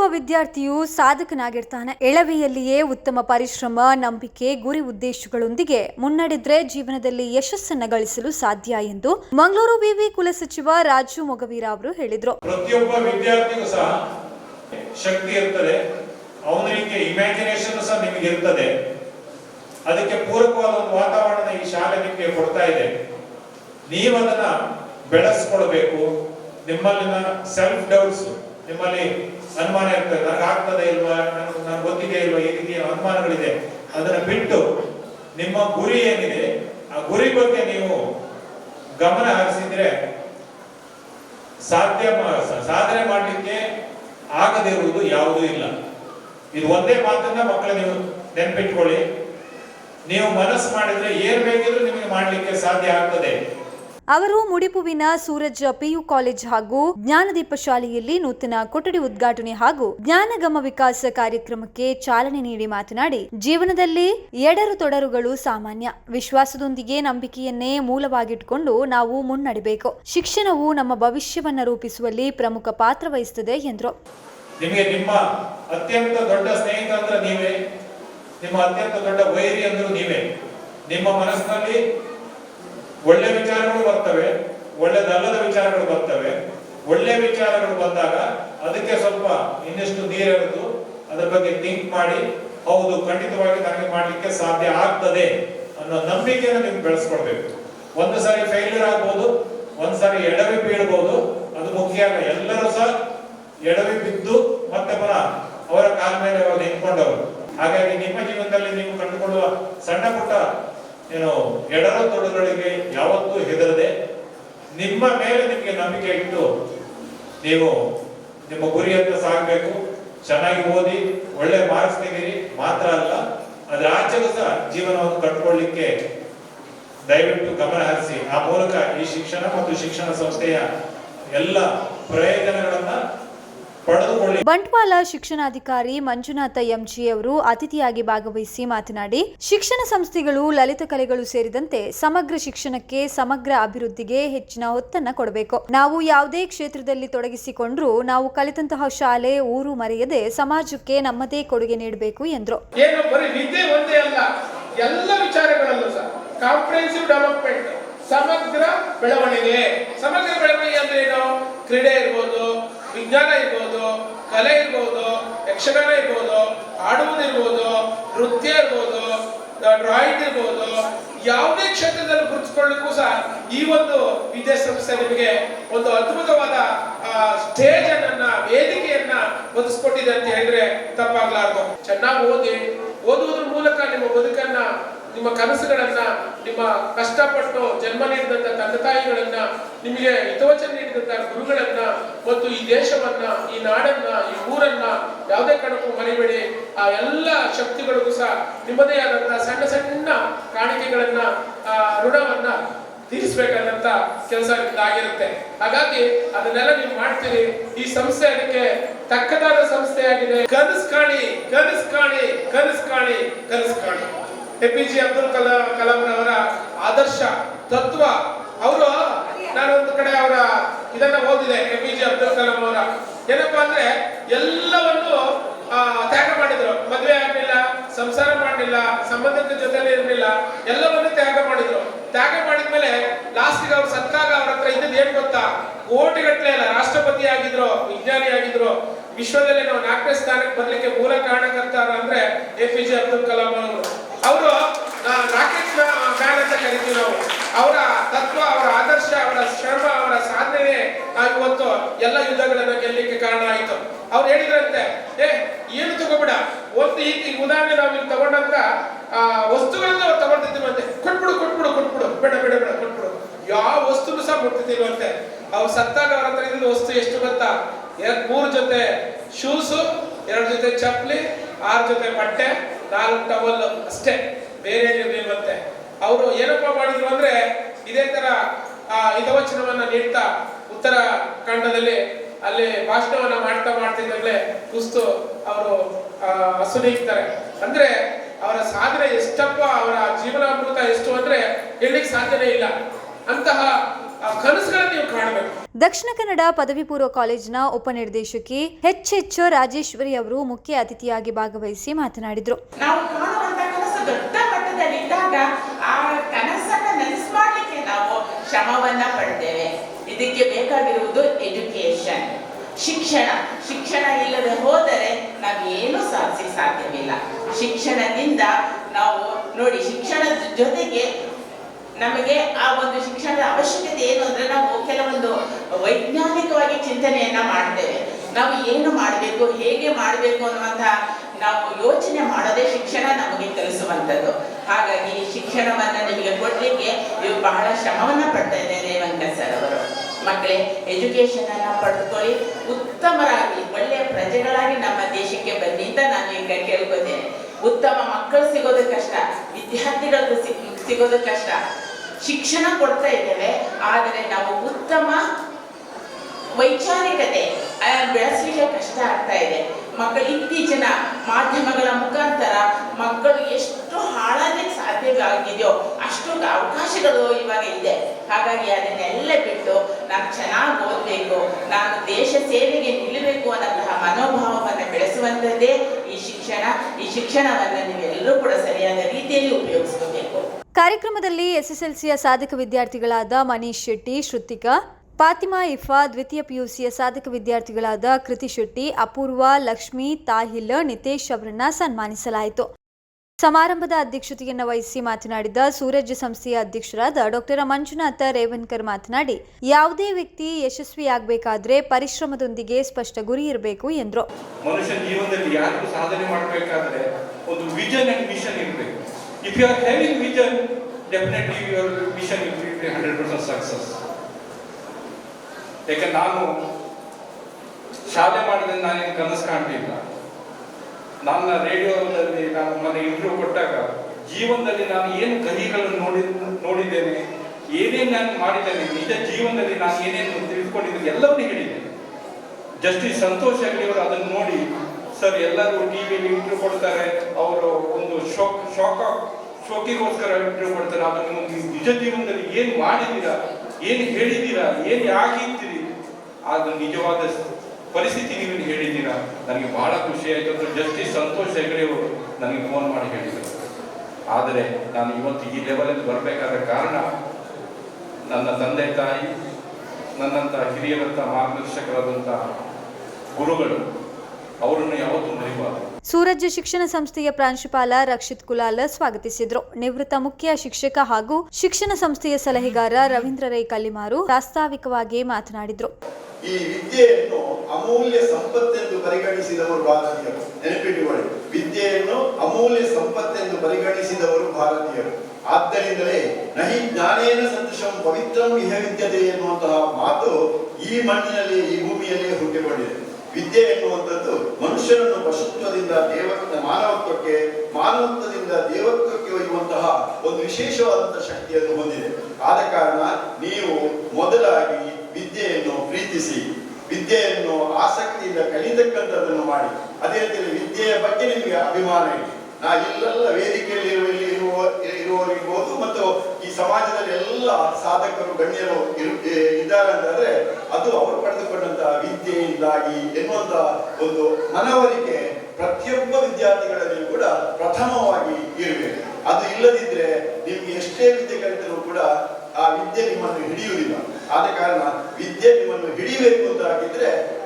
ಪ್ರತಿಯೊಬ್ಬ ವಿದ್ಯಾರ್ಥಿಯು ಸಾಧಕನಾಗಿರ್ತಾನೆ. ಎಳವೆಯಲ್ಲಿಯೇ ಉತ್ತಮ ಪರಿಶ್ರಮ, ನಂಬಿಕೆ, ಗುರಿ ಉದ್ದೇಶಗಳೊಂದಿಗೆ ಮುನ್ನಡೆದ್ರೆ ಜೀವನದಲ್ಲಿ ಯಶಸ್ಸನ್ನು ಗಳಿಸಲು ಸಾಧ್ಯ ಎಂದು ಮಂಗಳೂರು ವಿವಿ ಕುಲಸಚಿವ ರಾಜು ಮೊಗವೀರ ಅವರು ಹೇಳಿದರು. ಪ್ರತಿಯೊಬ್ಬ ವಿದ್ಯಾರ್ಥಿಗೂ ಸಹ ಶಕ್ತಿ ಇರ್ತದೆ. ಅವನಿಗೆ ಇಮ್ಯಾಜಿನೇಷನ್ ಸಹ ನಿಮಗೆ ಇರ್ತದೆ. ಅದಕ್ಕೆ ಪೂರಕವಾದ ಒಂದು ವಾತಾವರಣ ಈ ಶಾಲೆ ನಿಮಗೆ ಕೊಡ್ತಾ ಇದೆ. ನೀವು ಅದನ್ನ ಬೆಳೆಸ್ಕೊಳ್ಬೇಕು. ನಿಮ್ಮಲ್ಲಿನ ಸೆಲ್ಫ್ ಡೌಟ್ಸ್ ನಿಮ್ಮಲ್ಲಿ ಅನುಮಾನ ಇರ್ತದೆ. ನನಗೆ ಆಗ್ತದೆ ಇಲ್ವಾ? ನನಗೆ ನನಗೆ ಗೊತ್ತಿದೆ ಇಲ್ವಾ? ಈ ರೀತಿಯ ಅನುಮಾನಗಳಿದೆ. ಅದನ್ನ ಬಿಟ್ಟು ನಿಮ್ಮ ಗುರಿ ಏನಿದೆ, ಆ ಗುರಿ ಬಗ್ಗೆ ನೀವು ಗಮನ ಹರಿಸಿದ್ರೆ ಸಾಧ್ಯ ಸಾಧನೆ ಮಾಡಲಿಕ್ಕೆ ಆಗದಿರುವುದು ಯಾವುದೂ ಇಲ್ಲ. ಇದು ಒಂದೇ ಮಾತನ್ನ ಮಕ್ಕಳು ನೀವು ನೆನಪಿಟ್ಕೊಳ್ಳಿ. ನೀವು ಮನಸ್ಸು ಮಾಡಿದ್ರೆ ಏನ್ ಬೇಕಿದ್ರೂ ನಿಮಗೆ ಮಾಡ್ಲಿಕ್ಕೆ ಸಾಧ್ಯ ಆಗ್ತದೆ. ಅವರು ಮುಡಿಪುವಿನ ಸೂರಜ್ ಪಿಯು ಕಾಲೇಜ್ ಹಾಗೂ ಜ್ಞಾನದೀಪ ಶಾಲೆಯಲ್ಲಿ ನೂತನ ಕೊಠಡಿ ಉದ್ಘಾಟನೆ ಹಾಗೂ ಜ್ಞಾನಗಮ ವಿಕಾಸ ಕಾರ್ಯಕ್ರಮಕ್ಕೆ ಚಾಲನೆ ನೀಡಿ ಮಾತನಾಡಿ, ಜೀವನದಲ್ಲಿ ಎಡರು ತೊಡರುಗಳು ಸಾಮಾನ್ಯ. ವಿಶ್ವಾಸದೊಂದಿಗೆ ನಂಬಿಕೆಯನ್ನೇ ಮೂಲವಾಗಿಟ್ಟುಕೊಂಡು ನಾವು ಮುನ್ನಡೆಯಬೇಕು ಶಿಕ್ಷಣವು ನಮ್ಮ ಭವಿಷ್ಯವನ್ನು ರೂಪಿಸುವಲ್ಲಿ ಪ್ರಮುಖ ಪಾತ್ರ ವಹಿಸುತ್ತದೆ ಎಂದರು. ನಿಮಗೆ ನಿಮ್ಮ ಅತ್ಯಂತ ದೊಡ್ಡ ಸ್ನೇಹಿತ ಅಂದ್ರೆ ನೀವೇ. ನಿಮ್ಮ ಅತ್ಯಂತ ದೊಡ್ಡ ವೈರಿ ಅಂದ್ರೂ ನೀವೇ. ನಿಮ್ಮ ಮನಸ್ಸಿನಲ್ಲಿ ಒಳ್ಳೆ ವಿಚಾರಗಳು ಬರ್ತವೆ, ಒಳ್ಳೆದಲ್ಲದ ವಿಚಾರಗಳು ಬರ್ತವೆ. ಒಳ್ಳೆ ವಿಚಾರಗಳು ಬಂದಾಗ ಅದಕ್ಕೆ ಸ್ವಲ್ಪ ಇನ್ನಷ್ಟು ನೀರೆರೆದು ಅದರ ಬಗ್ಗೆ ಥಿಂಕ್ ಮಾಡಿ, ಹೌದು, ಖಂಡಿತವಾಗಿ ನನಗೆ ಮಾಡ್ಲಿಕ್ಕೆ ಸಾಧ್ಯ ಆಗ್ತದೆ ಅನ್ನೋ ನಂಬಿಕೆಯನ್ನು ನೀವು ಬೆಳೆಸ್ಕೊಳ್ಬೇಕು. ಒಂದು ಸಾರಿ ಫೇಲ್ಯೂರ್ ಆಗ್ಬೋದು, ಒಂದು ಸಾರಿ ಎಡವಿ ಬೀಳ್ಬೋದು, ಅದು ಮುಖ್ಯ ಅಲ್ಲ. ಎಲ್ಲರೂ ಸಹ ಎಡವಿ ಬಿದ್ದು ಮತ್ತೆ ಪುನಃ ಅವರ ಕಾಲ ಮೇಲೆ ಅವರು ನಿಂತ್ಕೊಂಡವರು ಹಾಗಾಗಿ ನಿಮ್ಮ ಜೀವನದಲ್ಲಿ ನೀವು ಕಂಡುಕೊಳ್ಳುವ ಸಣ್ಣ ಪುಟ್ಟ ಏನು ಎಡರ ತೊಡಗಳಿಗೆ ಯಾವತ್ತೂ ಹೆದರದೆ ನಿಮ್ಮ ಮೇಲೆ ನಿಮಗೆ ನಂಬಿಕೆ ಇಟ್ಟು ನೀವು ನಿಮ್ಮ ಗುರಿಯತ್ತ ಸಾಗಬೇಕು ಚೆನ್ನಾಗಿ ಓದಿ, ಒಳ್ಳೆ ಮಾರ್ಕ್ಸ್ ತೆಗೀರಿ. ಮಾತ್ರ ಅಲ್ಲ, ಅದ್ರ ಆಚೆಗೂ ಸಹ ಜೀವನವನ್ನು ಕಟ್ಕೊಳ್ಳಿಕ್ಕೆ ದಯವಿಟ್ಟು ಗಮನ ಹರಿಸಿ. ಆ ಮೂಲಕ ಈ ಶಿಕ್ಷಣ ಮತ್ತು ಶಿಕ್ಷಣ ಸಂಸ್ಥೆಯ ಎಲ್ಲ ಪ್ರಯೋಜನಗಳನ್ನ ಬಂಟ್ವಾಳ ಶಿಕ್ಷಣಾಧಿಕಾರಿ ಮಂಜುನಾಥ ಎಂಜಿ ಅವರು ಅತಿಥಿಯಾಗಿ ಭಾಗವಹಿಸಿ ಮಾತನಾಡಿ ಶಿಕ್ಷಣ ಸಂಸ್ಥೆಗಳು ಲಲಿತ ಕಲೆಗಳು ಸೇರಿದಂತೆ ಸಮಗ್ರ ಶಿಕ್ಷಣಕ್ಕೆ ಸಮಗ್ರ ಅಭಿವೃದ್ಧಿಗೆ ಹೆಚ್ಚಿನ ಒತ್ತನ್ನ ಕೊಡಬೇಕು. ನಾವು ಯಾವುದೇ ಕ್ಷೇತ್ರದಲ್ಲಿ ತೊಡಗಿಸಿಕೊಂಡ್ರೂ ನಾವು ಕಲಿತಂತಹ ಶಾಲೆ ಊರು ಮರೆಯದೆ ಸಮಾಜಕ್ಕೆ ನಮ್ಮದೇ ಕೊಡುಗೆ ನೀಡಬೇಕು ಎಂದರು. ಸಮಗ್ರ ಬೆಳವಣಿಗೆ. ಸಮಗ್ರ ಬೆಳವಣಿಗೆ ಅಂದ್ರೆ ಏನು? ಕ್ರೀಡೆ ಇರ್ಬೋದು ವಿಜ್ಞಾನ ಇರ್ಬೋದು, ಕಲೆ ಇರ್ಬೋದು, ಯಕ್ಷಗಾನ ಇರ್ಬೋದು ಹಾಡುವುದಿರ್ಬೋದು ನೃತ್ಯ ಇರ್ಬೋದು ಡ್ರಾಯಿಂಗ್ ಇರ್ಬೋದು, ಯಾವುದೇ ಕ್ಷೇತ್ರದಲ್ಲಿ ಗುರುತಿಸ್ಕೊಳ್ಳಿಕ್ಕೂ ಸಹ ಈ ಒಂದು ವಿದ್ಯಾಸಂಸ್ಥೆ ನಿಮಗೆ ಒಂದು ಅದ್ಭುತವಾದ ಸ್ಟೇಜ್ ಅನ್ನ ವೇದಿಕೆಯನ್ನ ಒದಗಿಸ್ಕೊಟ್ಟಿದೆ ಅಂತ ಹೇಳಿದ್ರೆ ತಪ್ಪಾಗ್ಲಾರ್ದು. ಚೆನ್ನಾಗಿ ಓದಿ, ಓದುವುದ್ರ ಮೂಲಕ ನಿಮ್ಮ ಬದುಕನ್ನ ನಿಮ್ಮ ಕನಸುಗಳನ್ನ, ನಿಮ್ಮ ಕಷ್ಟಪಟ್ಟು ಜನ್ಮ ನೀಡಿದಂತ ತಂದೆ ತಾಯಿಗಳನ್ನ ನಿಮಗೆ ಹಿತವಚನ ನೀಡಿದಂತ ಗುರುಗಳನ್ನ ಮತ್ತು ಈ ದೇಶವನ್ನ, ಈ ನಾಡನ್ನ, ಈ ಊರನ್ನ, ಯಾವುದೇ ಕಾರಣಕ್ಕೂ ಮರಿಬೇಡಿ ಆ ಎಲ್ಲ ಶಕ್ತಿಗಳಿಗೂ ಸಹ ನಿಮ್ಮದೇ ಆದಂತಹ ಸಣ್ಣ ಸಣ್ಣ ಕಾಣಿಕೆಗಳನ್ನ, ಆ ಋಣವನ್ನ ತೀರಿಸಬೇಕಾದಂತ ಕೆಲಸ ಆಗಿರುತ್ತೆ ಹಾಗಾಗಿ ಅದನ್ನೆಲ್ಲ ನೀವು ಮಾಡ್ತೀರಿ. ಈ ಸಂಸ್ಥೆ ಅದಕ್ಕೆ ತಕ್ಕದಾದ ಸಂಸ್ಥೆಯಾಗಿದೆ. ಕನಸ್ ಕಾಣಿ, ಕನಸು ಕಾಣಿ ಕನಸು ಕಾಣಿ ಕನಸು ಕಾಣಿ. A P J Abdul Kalam Kalam ಅವರ ಆದರ್ಶ, ತತ್ವ, ಅವರು ನಾನೊಂದು ಕಡೆ ಅವರ ಇದನ್ನ ಓದಿದೆ, A P J Abdul Kalam ಅವರ. ಏನಪ್ಪಾ ಅಂದ್ರೆ, ಎಲ್ಲವನ್ನು ತ್ಯಾಗ ಮಾಡಿದ್ರು. ಮದುವೆ ಆಗಲಿಲ್ಲ, ಸಂಸಾರ ಮಾಡಲಿಲ್ಲ ಸಂಬಂಧದ ಜೊತೆಲಿ ಇರಲಿಲ್ಲ, ಎಲ್ಲವನ್ನು ತ್ಯಾಗ ಮಾಡಿದ್ರು. ತ್ಯಾಗ ಮಾಡಿದ್ಮೇಲೆ ಲಾಸ್ಟಿಗೆ ಅವ್ರು ಸತ್ತಾಗ ಅವ್ರ ಹತ್ರ ಇದ್ದದ್ದು ಏನ್ ಗೊತ್ತಾ? ಕೋಟಿಗಟ್ಟಲೆ ಅಲ್ಲ, ರಾಷ್ಟ್ರಪತಿ ಆಗಿದ್ರು, ವಿಜ್ಞಾನಿ ಆಗಿದ್ರು. ವಿಶ್ವದಲ್ಲಿ ನಾವು ನಾಲ್ಕನೇ ಸ್ಥಾನಕ್ಕೆ ಬರ್ಲಿಕ್ಕೆ ಮೂಲ ಕಾರಣಕರ್ತಾರ ಅಂದ್ರೆ A P J Abdul Kalam ಕರಿತೀವಿ ನಾವು ಅವರ ತತ್ವ, ಅವರ ಆದರ್ಶ, ಅವರ ಶ್ರಮ, ಅವರ ಸಾಧನೆ ಇವತ್ತು ಎಲ್ಲ ಯುದ್ಧಗಳನ್ನ ಗೆಲ್ಲಲಿಕ್ಕೆ ಕಾರಣ ಆಯಿತು. ಅವ್ರು ಹೇಳಿದ್ರಂತೆ, ಏ, ಏನು ತಗೋಬೇಡ, ಒಂದು ಈ ಉದಾಹರಣೆ ನಾವು ಇಲ್ಲಿ ತಗೊಂಡಂತ ಆ, ವಸ್ತುಗಳನ್ನ ಅವ್ರು ತಗೊಳ್ತಿದ್ದೀವಂತೆ ಕೊಟ್ಬಿಡು ಕೊಟ್ಬಿಡು ಕೊಟ್ಬಿಡು. ಬೇಡ ಬೇಡ ಬೇಡ, ಕೊಟ್ಬಿಡು. ಯಾವ ವಸ್ತುನು ಸಹ ಮುಟ್ತಿದ್ದಿಲ್ವಂತೆ ಅವ್ರು ಸತ್ತಾಗ ಅವ್ರ ಹತ್ರ ಇದ್ದ ವಸ್ತು ಎಷ್ಟು ಗೊತ್ತಾ? ಎರಡ್, ಮೂರು ಜೊತೆ ಶೂಸು, ಎರಡು ಜೊತೆ ಚಪ್ಪಲಿ, ಆರು ಜೊತೆ ಬಟ್ಟೆ, ನಾಲ್ಕು ಟವಲ್ ಅಷ್ಟೇ. ಬೇರೆ ಇರಲಿಲ್ವಂತೆ ಅವರು ಏನಪ್ಪ ಮಾಡಿದ್ರು ಅಂದ್ರೆ ಇದೇ ತರ ಹಿತವಚನವನ್ನ ನೀಡ್ತಾ ಉತ್ತರ ಕಂಡದಲ್ಲಿ ಅಲ್ಲಿ ಭಾಷಣವನ್ನ ಮಾಡ್ತಾ ಮಾಡ್ತಿದ್ದಾಗಲೇ ಕುಸ್ತು ಅವರು ಅಸುನೀಗ್ತಾರೆ ಅಂದ್ರೆ ಅವರ ಸಾಧನೆ ಎಷ್ಟಪ್ಪ ಅವರ ಜೀವನಾಮೃತ ಎಷ್ಟು ಅಂದ್ರೆ ಹೇಳಲಿಕ್ಕೆ ಸಾಧ್ಯನೇ ಇಲ್ಲ. ಅಂತಹ ಕನಸುಗಳನ್ನ ನೀವು ಕಾಣಬೇಕು. ದಕ್ಷಿಣ ಕನ್ನಡ ಪದವಿ ಪೂರ್ವ ಕಾಲೇಜಿನ ಉಪನಿರ್ದೇಶಕಿ ಹೆಚ್ ಎಚ್ ರಾಜೇಶ್ವರಿ ಅವರು ಮುಖ್ಯ ಅತಿಥಿಯಾಗಿ ಭಾಗವಹಿಸಿ ಮಾತನಾಡಿದರು. ನಾವು ಕಾಣುವಂತ ಕನಸು ದೊಡ್ಡ ಮಟ್ಟದಲ್ಲಿ ಇದ್ದಾಗ ಆ ಕನಸನ್ನ ನನಸು ಮಾಡ್ಲಿಕ್ಕೆ ನಾವು ಶ್ರಮವನ್ನ ಪಡ್ತೇವೆ ಇದಕ್ಕೆ ಬೇಕಾಗಿರುವುದು ಎಜುಕೇಶನ್ ಶಿಕ್ಷಣ ಶಿಕ್ಷಣ ಇಲ್ಲದೆ ಹೋದರೆ ನಾವು ಏನು ಸಾಧಿಸಿ ಸಾಧ್ಯವಿಲ್ಲ. ಶಿಕ್ಷಣದಿಂದ ನಾವು ನೋಡಿ, ಶಿಕ್ಷಣದ ಜೊತೆಗೆ ನಮಗೆ ಆ ಒಂದು ಶಿಕ್ಷಣದ ಅವಶ್ಯಕತೆ ಏನು ಅಂದ್ರೆ ನಾವು ಕೆಲವೊಂದು ವೈಜ್ಞಾನಿಕವಾಗಿ ಚಿಂತನೆಯನ್ನ ಮಾಡ್ತೇವೆ. ನಾವು ಏನು ಮಾಡಬೇಕು, ಹೇಗೆ ಮಾಡಬೇಕು ಅನ್ನುವಂತಹ ನಾವು ಯೋಚನೆ ಮಾಡದೆ ಶಿಕ್ಷಣ ನಮಗೆ ಕಲಿಸುವಂಥದ್ದು ಹಾಗಾಗಿ ಶಿಕ್ಷಣವನ್ನ ನಿಮಗೆ ಕೊಡ್ಲಿಕ್ಕೆ ಇವು ಬಹಳ ಶ್ರಮವನ್ನ ಪಡ್ತಾ ಇದ್ದಾರೆ ರೇವಂಕ ಸರ್ ಅವರು. ಮಕ್ಕಳೇ ಎಜುಕೇಶನ್ ಅನ್ನ ಪಡೆದುಕೊಳ್ಳಿ ಉತ್ತಮರಾಗಿ ಒಳ್ಳೆಯ ಪ್ರಜೆಗಳಾಗಿ ನಮ್ಮ ದೇಶಕ್ಕೆ ಬನ್ನಿ ಅಂತ ನಾನು ಈಗ ಕೇಳ್ಕೊತೇನೆ. ಉತ್ತಮ ಮಕ್ಕಳು ಸಿಗೋದು ಕಷ್ಟ ವಿದ್ಯಾರ್ಥಿಗಳು ಸಿಗ್- ಸಿಗೋದು ಕಷ್ಟ. ಶಿಕ್ಷಣ ಕೊಡ್ತಾ ಇದ್ದೇವೆ, ಆದರೆ ನಾವು ಉತ್ತಮ ವೈಚಾರಿಕತೆ ಬೆಳೆಸಲಿಕ್ಕೆ ಕಷ್ಟ ಆಗ್ತಾ ಇದೆ. ಮಕ್ಕಳು ಇತ್ತೀಚಿನ ಮಾಧ್ಯಮಗಳ ಮುಖಾಂತರ ಮಕ್ಕಳು ಎಷ್ಟು ಹಾಳಾಗಲಿಕ್ಕೆ ಸಾಧ್ಯವಾಗಿದೆಯೋ ಅಷ್ಟೊಂದು ಅವಕಾಶಗಳು ಇವಾಗ ಇದೆ. ಹಾಗಾಗಿ ಅದನ್ನೆಲ್ಲ ಬಿಟ್ಟು ನಾನು ಚೆನ್ನಾಗಿ ಓದಬೇಕು, ನಾನು ದೇಶ ಸೇವೆಗೆ ನಿಲ್ಲಬೇಕು ಅನ್ನೋಂತಹ ಮನೋಭಾವವನ್ನು ಬೆಳೆಸುವಂಥದ್ದೇ ಈ ಶಿಕ್ಷಣ. ಈ ಶಿಕ್ಷಣವನ್ನು ನೀವೆಲ್ಲರೂ ಕೂಡ ಸರಿಯಾದ ರೀತಿಯಲ್ಲಿ ಉಪಯೋಗಿಸ್ಕೋಬೇಕು. ಕಾರ್ಯಕ್ರಮದಲ್ಲಿ ಎಸ್ಎಸ್ಎಲ್ಸಿಯ ಸಾಧಕ ವಿದ್ಯಾರ್ಥಿಗಳಾದ ಮನೀಶ್ ಶೆಟ್ಟಿ, ಶ್ರುತಿಕಾ, ಫಾತಿಮಾ ಇಫಾ ದ್ವಿತೀಯ ಪಿಯುಸಿಯ ಸಾಧಕ ವಿದ್ಯಾರ್ಥಿಗಳಾದ ಕೃತಿ ಶೆಟ್ಟಿ, ಅಪೂರ್ವ, ಲಕ್ಷ್ಮಿ, ತಾಹಿಲ್, ನಿತೇಶ್ ಅವರನ್ನ ಸನ್ಮಾನಿಸಲಾಯಿತು. ಸಮಾರಂಭದ ಅಧ್ಯಕ್ಷತೆಯನ್ನು ವಹಿಸಿ ಮಾತನಾಡಿದ ಸೂರಜ್ ಸಂಸ್ಥೆಯ ಅಧ್ಯಕ್ಷರಾದ ಡಾಕ್ಟರ್ ಮಂಜುನಾಥ ರೇವನ್ಕರ್ ಮಾತನಾಡಿ, ಯಾವುದೇ ವ್ಯಕ್ತಿ ಯಶಸ್ವಿಯಾಗಬೇಕಾದ್ರೆ ಪರಿಶ್ರಮದೊಂದಿಗೆ ಸ್ಪಷ್ಟ ಗುರಿ ಇರಬೇಕು ಎಂದರು. ಮನುಷ್ಯ ಜೀವನದಲ್ಲಿ ಯಾರು ಸಾಧನೆ ಮಾಡಬೇಕಾದ್ರೆ ಒಂದು ವಿಷನ್ ಅಂಡ್ ಮಿಷನ್ ಇರಬೇಕು. If you are having vision definitely your mission will be hundred percent success ಯಾಕೆ ನಾನು ಶಾಲೆ ಮಾಡಿದ್ರೆ ನಾನೇನು ಕನಸು ಕಾಣಲಿಲ್ಲ. ನನ್ನ ರೇಡಿಯೋದಲ್ಲಿ ನಾನು ಮೊನ್ನೆ ಇಂಟರ್ವ್ಯೂ ಕೊಟ್ಟಾಗ ಜೀವನದಲ್ಲಿ ನಾನು ಏನು ಕಹಿಗಳನ್ನು ನೋಡಿ, ನೋಡಿದ್ದೇನೆ, ಏನೇನು ನಾನು ಮಾಡಿದ್ದೇನೆ, ನಿಜ ಜೀವನದಲ್ಲಿ ನಾನು ಏನೇನು ತಿಳಿದುಕೊಂಡಿದ್ದೇನೆ, ಎಲ್ಲವನ್ನೂ ಹೇಳಿದ್ದೇನೆ ಜಸ್ಟಿಸ್ ಸಂತೋಷ್ ಅವರು ಅದನ್ನು ನೋಡಿ, ಸರ್, ಎಲ್ಲರೂ ಟಿವಿಯಲ್ಲಿ ಇಂಟರ್ವ್ಯೂ ಕೊಡ್ತಾರೆ, ಅವರು ಒಂದು ಶೋಕ್, ಶೋಕ, ಶೋಕಿಗೋಸ್ಕರ ಇಂಟರ್ವ್ಯೂ ಕೊಡ್ತಾರೆ ಅದನ್ನು ನಿಜ ಜೀವನದಲ್ಲಿ ಏನು ಮಾಡಿದ್ದೀರಾ, ಏನು ಹೇಳಿದ್ದೀರಾ, ಏನು ಆಗಿದ್ದೀರಿ ಅದು ನಿಜವಾದ ಪರಿಸ್ಥಿತಿ ನೀವು ಹೇಳಿದ್ದೀರಾ? ನನಗೆ ಬಹಳ ಖುಷಿ ಆಯಿತು. ಜಸ್ಟಿಸ್ ಸಂತೋಷ್ ಹೆಗಡೆ ಅವರು ನನಗೆ ಫೋನ್ ಮಾಡಿ ಹೇಳಿದರು. ಆದರೆ ನಾನು ಇವತ್ತು ಈ ಲೆವೆಲಲ್ಲಿ ಬರಬೇಕಾದ ಕಾರಣ ನನ್ನ ತಂದೆ ತಾಯಿ, ನನ್ನಂಥ ಹಿರಿಯರಂಥ ಮಾರ್ಗದರ್ಶಕರಾದಂಥ ಗುರುಗಳು, ಅವರನ್ನು ಯಾವತ್ತೂ ಮರಿಬಾರದು. ಸೂರಜ್ ಶಿಕ್ಷಣ ಸಂಸ್ಥೆಯ ಪ್ರಾಂಶುಪಾಲ ರಕ್ಷಿತ್ ಕುಲಾಲ ಸ್ವಾಗತಿಸಿದ್ರು. ನಿವೃತ್ತ ಮುಖ್ಯ ಶಿಕ್ಷಕ ಹಾಗೂ ಶಿಕ್ಷಣ ಸಂಸ್ಥೆಯ ಸಲಹೆಗಾರ ರವೀಂದ್ರ ರೈ ಕಲ್ಲಿಮಾರು ಪ್ರಾಸ್ತಾವಿಕವಾಗಿ ಮಾತನಾಡಿದ್ರು. ಈ ವಿದ್ಯೆಯನ್ನು ಅಮೂಲ್ಯ ಸಂಪತ್ತೆಂದು ಪರಿಗಣಿಸಿದವರು ಭಾರತೀಯರು. ನೆನಪಿಟ್ಟುಕೊಳ್ಳಿ ವಿದ್ಯೆಯನ್ನು ಅಮೂಲ್ಯ ಸಂಪತ್ತೆಂದು ಪರಿಗಣಿಸಿದವರು ಭಾರತೀಯರು. ಆದ್ದರಿಂದಲೇ ನಹಿ ಜ್ಞಾನೇನ ಸಂತೋಷಂ ಪವಿತ್ರಂ ಇಹ ವಿದ್ಯತೆ ಎನ್ನುವಂತಹ ಮಾತು ಈ ಮಣ್ಣಿನಲ್ಲಿ ಈ ಭೂಮಿಯಲ್ಲಿ ಹುಟ್ಟಿಕೊಂಡಿದೆ. ವಿದ್ಯೆ ಎನ್ನುವಂಥದ್ದು ಮನುಷ್ಯನನ್ನು ಪಶುತ್ವದಿಂದ ದೇವತ್ವ, ಮಾನವತ್ವಕ್ಕೆ, ಮಾನವತ್ವದಿಂದ ದೇವತ್ವಕ್ಕೆ ಒಯ್ಯುವಂತಹ ಒಂದು ವಿಶೇಷವಾದಂತಹ ಶಕ್ತಿಯನ್ನು ಹೊಂದಿದೆ. ಆದ ಕಾರಣ ನೀವು ಮೊದಲಾಗಿ ವಿದ್ಯೆಯನ್ನು ಪ್ರೀತಿಸಿ, ವಿದ್ಯೆಯನ್ನು ಆಸಕ್ತಿಯಿಂದ ಕಲಿತಕ್ಕಂಥದ್ದನ್ನು ಮಾಡಿ. ಅದೇ ರೀತಿಯಲ್ಲಿ ವಿದ್ಯೆಯ ಬಗ್ಗೆ ನಿಮಗೆ ಅಭಿಮಾನ ಇದೆ. ನಾ ಇಲ್ಲೆಲ್ಲ ವೇದಿಕೆಯಲ್ಲಿ ಇರುವ ಇರುವವರಿರ್ಬೋದು ಮತ್ತು ಈ ಸಮಾಜದಲ್ಲಿ ಎಲ್ಲ ಸಾಧಕರು, ಗಣ್ಯರು ಇದ್ದಾರೆ ಅಂತಂದ್ರೆ ಅದು ಅವರು ಪಡೆದುಕೊಂಡಂತಹ ವಿದ್ಯೆಯಿಂದಾಗಿ ಎನ್ನುವಂತ ಒಂದು ಮನವರಿಕೆ ಪ್ರತಿಯೊಬ್ಬ ವಿದ್ಯಾರ್ಥಿಗಳಲ್ಲಿ ಕೂಡ ಪ್ರಥಮವಾಗಿ ಇರಬೇಕು. ಅದು ಇಲ್ಲದಿದ್ರೆ ನಿಮ್ಗೆ ಎಷ್ಟೇ ವಿದ್ಯೆ ಕಲಿತರೂ ಕೂಡ ಆ ವಿದ್ಯೆ ನಿಮ್ಮನ್ನು ಹಿಡಿಯುವುದಿಲ್ಲ. ಆದ ಕಾರಣ ವಿದ್ಯೆ ನಿಮ್ಮನ್ನು ಹಿಡಿಯಬೇಕು ಅಂತ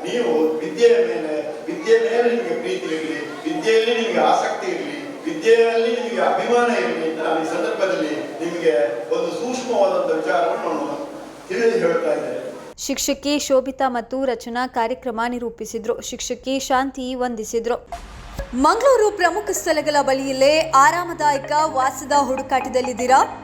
ನೀವು ವಿದ್ಯೆಯ ಮೇಲೆ ವಿದ್ಯೆ ಮೇಲೆ ನಿಮಗೆ ಪ್ರೀತಿ ಇರಲಿ, ವಿದ್ಯೆಯಲ್ಲಿ ನಿಮಗೆ ಆಸಕ್ತಿ ಇರಲಿ ವಿದ್ಯೆಯಲ್ಲಿ ನಿಮಗೆ ಅಭಿಮಾನ ಇರಲಿ ಅಂತ ಈ ಸಂದರ್ಭದಲ್ಲಿ ನಿಮಗೆ ಒಂದು ಸೂಕ್ಷ್ಮವಾದಂಥ ವಿಚಾರವನ್ನು ನಾನು ತಿಳಿದು ಹೇಳ್ತಾ ಇದ್ದೇನೆ. ಶಿಕ್ಷಕಿ ಶೋಭಿತಾ ಮತ್ತು ರಚನಾ ಕಾರ್ಯಕ್ರಮ ನಿರೂಪಿಸಿದ್ರು. ಶಿಕ್ಷಕಿ ಶಾಂತಿ ವಂದಿಸಿದ್ರು. ಮಂಗಳೂರು ಪ್ರಮುಖ ಸ್ಥಳಗಳ ಬಳಿಯಲ್ಲೇ ಆರಾಮದಾಯಕ ವಾಸದ ಹುಡುಕಾಟದಲ್ಲಿದ್ದೀರಾ?